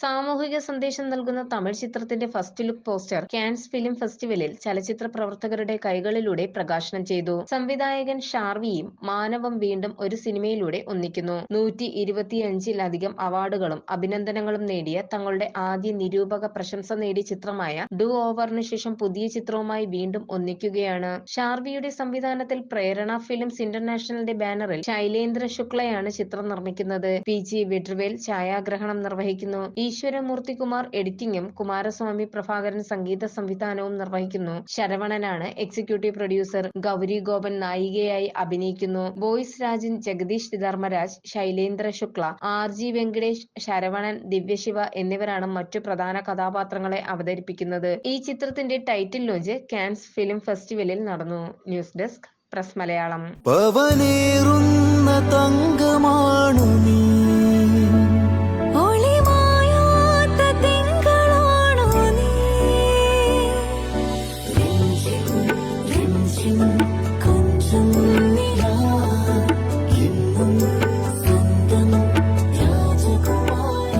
സാമൂഹിക സന്ദേശം നൽകുന്ന തമിഴ് ചിത്രത്തിന്റെ first look poster Cannes film ഫെസ്റ്റിവലിൽ ചലച്ചിത്ര പ്രവർത്തകരുടെ കൈകളിലൂടെ പ്രകാശനം ചെയ്തു. സംവിധായകൻ ഷാർവിയും മാനവം വീണ്ടും ഒരു സിനിമയിലൂടെ ഒന്നിക്കുന്നു. നൂറ്റി ഇരുപത്തിയഞ്ചിലധികം അവാർഡുകളും അഭിനന്ദനങ്ങളും നേടിയ തങ്ങളുടെ ആദ്യ നിരൂപക പ്രശംസ നേടിയ ചിത്രമായ ഡു ഓവറിന് ശേഷം പുതിയ ചിത്രവുമായി വീണ്ടും ഒന്നിക്കുകയാണ്. ഷാർവിയുടെ സംവിധാനത്തിൽ പ്രേരണ ഫിലിംസ് ഇന്റർനാഷണലിന്റെ ബാനറിൽ ശൈലേന്ദ്ര ശുക്ലയാണ് ചിത്രം നിർമ്മിക്കുന്നത്. പി ജി വിഡ്രുവേൽ ഛായാഗ്രഹണം നിർവഹിക്കുന്നു. ഈശ്വരമൂർത്തികുമാർ എഡിറ്റിംഗും കുമാരസ്വാമി പ്രഭാകരൻ സംഗീത സംവിധാനവും നിർവഹിക്കുന്നു. ശരവണനാണ് എക്സിക്യൂട്ടീവ് പ്രൊഡ്യൂസർ ഗൗരി ഗോപൻ നായികയായി അഭിനയിക്കുന്നു. Boys Rajan Jagadish Dharmaraj Shailendra Shukla R G Venkatesh Saravanan Divyashiva എന്നിവരാണ് മറ്റു പ്രധാന കഥാപാത്രങ്ങളെ അവതരിപ്പിക്കുന്നത്. ഈ ചിത്രത്തിന്റെ ടൈറ്റിൽ ലോഞ്ച് കാൻസ് ഫിലിം ഫെസ്റ്റിവലിൽ നടന്നു. News desk press Malayalam. പവനേറുന്ന